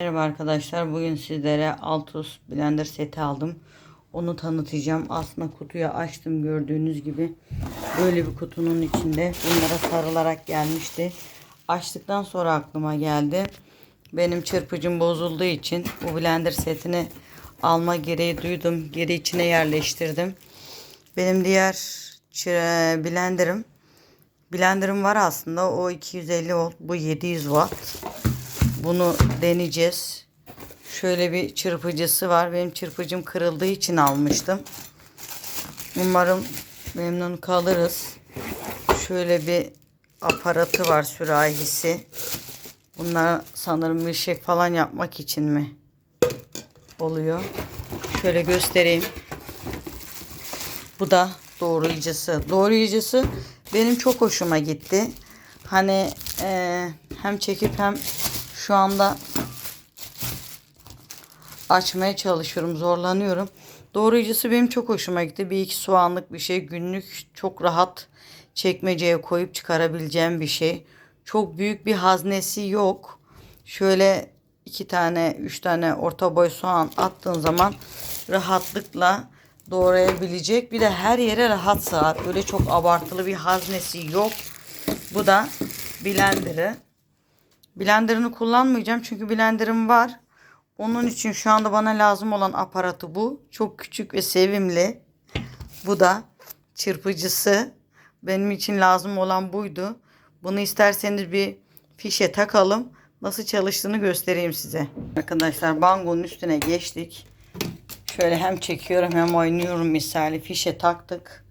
Merhaba arkadaşlar. Bugün sizlere Altus blender seti aldım. Onu tanıtacağım. Aslında kutuyu açtım gördüğünüz gibi. Böyle bir kutunun içinde bunlara sarılarak gelmişti. Açtıktan sonra aklıma geldi. Benim çırpıcım bozulduğu için bu blender setini alma gereği duydum. Geri içine yerleştirdim. Benim diğer blenderım blenderım var aslında. O 250 volt. Bu 700 watt. Bunu deneyeceğiz. Şöyle bir çırpıcısı var. Benim çırpıcım kırıldığı için almıştım. Umarım memnun kalırız. Şöyle bir aparatı var sürahisi. Bunlar sanırım bir şey falan yapmak için mi oluyor? Şöyle göstereyim. Bu da doğrayıcısı. Doğrayıcısı benim çok hoşuma gitti. Hani eee, hem çekip hem şu anda açmaya çalışıyorum. Zorlanıyorum. Doğrayıcısı benim çok hoşuma gitti. Bir iki soğanlık bir şey. Günlük çok rahat çekmeceye koyup çıkarabileceğim bir şey. Çok büyük bir haznesi yok. Şöyle iki tane, üç tane orta boy soğan attığın zaman rahatlıkla doğrayabilecek. Bir de her yere rahat sığar. Öyle çok abartılı bir haznesi yok. Bu da blenderı. Blenderını kullanmayacağım çünkü blenderım var. Onun için şu anda bana lazım olan aparatı bu. Çok küçük ve sevimli. Bu da çırpıcısı. Benim için lazım olan buydu. Bunu isterseniz bir fişe takalım. Nasıl çalıştığını göstereyim size. Arkadaşlar bangonun üstüne geçtik. Şöyle hem çekiyorum hem oynuyorum misali. Fişe taktık.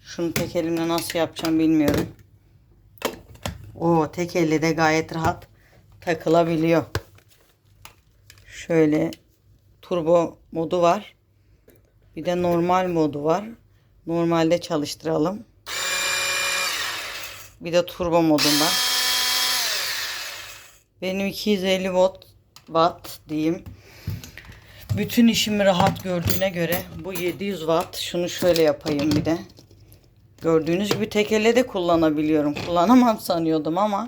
Şunu tek elimle nasıl yapacağım bilmiyorum. O tek elle de gayet rahat takılabiliyor. Şöyle turbo modu var. Bir de normal modu var. Normalde çalıştıralım. Bir de turbo modunda. Benim 250 watt, watt diyeyim. Bütün işimi rahat gördüğüne göre bu 700 watt. Şunu şöyle yapayım bir de. Gördüğünüz gibi tek elle de kullanabiliyorum. Kullanamam sanıyordum ama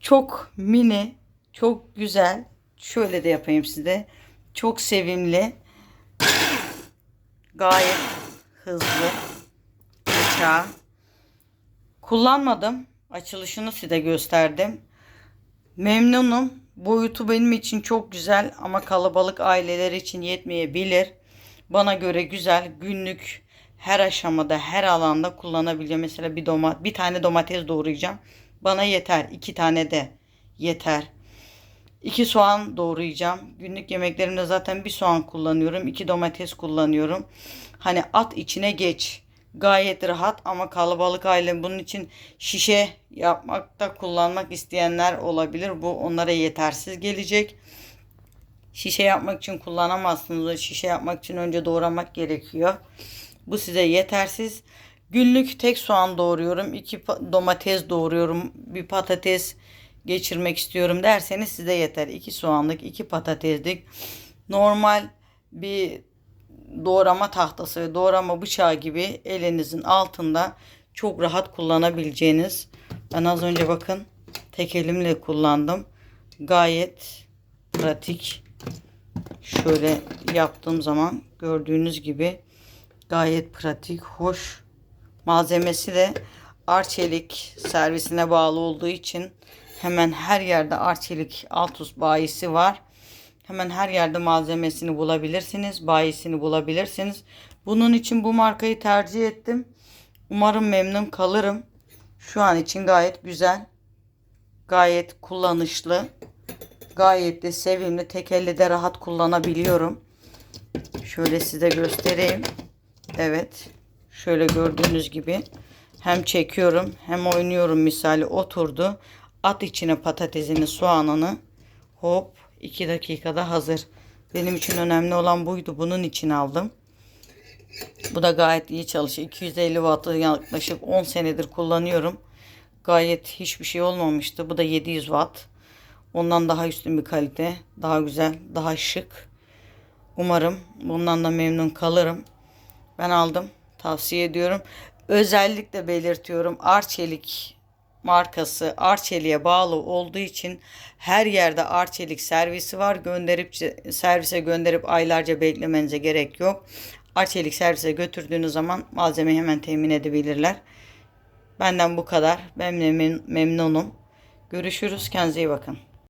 çok mini, çok güzel. Şöyle de yapayım size. Çok sevimli. Gayet hızlı. Bıçağı. Kullanmadım. Açılışını size gösterdim. Memnunum. Boyutu benim için çok güzel ama kalabalık aileler için yetmeyebilir. Bana göre güzel. Günlük her aşamada, her alanda kullanabileceğim. Mesela bir doma, bir tane domates doğrayacağım. Bana yeter. iki tane de yeter. İki soğan doğrayacağım. Günlük yemeklerimde zaten bir soğan kullanıyorum. iki domates kullanıyorum. Hani at içine geç. Gayet rahat ama kalabalık aile bunun için şişe yapmakta kullanmak isteyenler olabilir. Bu onlara yetersiz gelecek. Şişe yapmak için kullanamazsınız. Şişe yapmak için önce doğramak gerekiyor. Bu size yetersiz. Günlük tek soğan doğruyorum. iki pa- domates doğruyorum. Bir patates geçirmek istiyorum derseniz size yeter. İki soğanlık, iki patateslik. Normal bir doğrama tahtası ve doğrama bıçağı gibi elinizin altında çok rahat kullanabileceğiniz. Ben az önce bakın tek elimle kullandım. Gayet pratik. Şöyle yaptığım zaman gördüğünüz gibi gayet pratik, hoş. Malzemesi de Arçelik servisine bağlı olduğu için hemen her yerde Arçelik Altus bayisi var. Hemen her yerde malzemesini bulabilirsiniz, bayisini bulabilirsiniz. Bunun için bu markayı tercih ettim. Umarım memnun kalırım. Şu an için gayet güzel. Gayet kullanışlı. Gayet de sevimli. Tek elle de rahat kullanabiliyorum. Şöyle size göstereyim. Evet. Şöyle gördüğünüz gibi hem çekiyorum hem oynuyorum misali oturdu. At içine patatesini, soğanını. Hop 2 dakikada hazır. Benim için önemli olan buydu. Bunun için aldım. Bu da gayet iyi çalışıyor. 250 wattı yaklaşık 10 senedir kullanıyorum. Gayet hiçbir şey olmamıştı. Bu da 700 watt. Ondan daha üstün bir kalite. Daha güzel, daha şık. Umarım bundan da memnun kalırım. Ben aldım. Tavsiye ediyorum. Özellikle belirtiyorum. Arçelik markası Arçelik'e bağlı olduğu için her yerde Arçelik servisi var. Gönderip servise gönderip aylarca beklemenize gerek yok. Arçelik servise götürdüğünüz zaman malzemeyi hemen temin edebilirler. Benden bu kadar. Ben memnun- memnunum. Görüşürüz. Kendinize iyi bakın.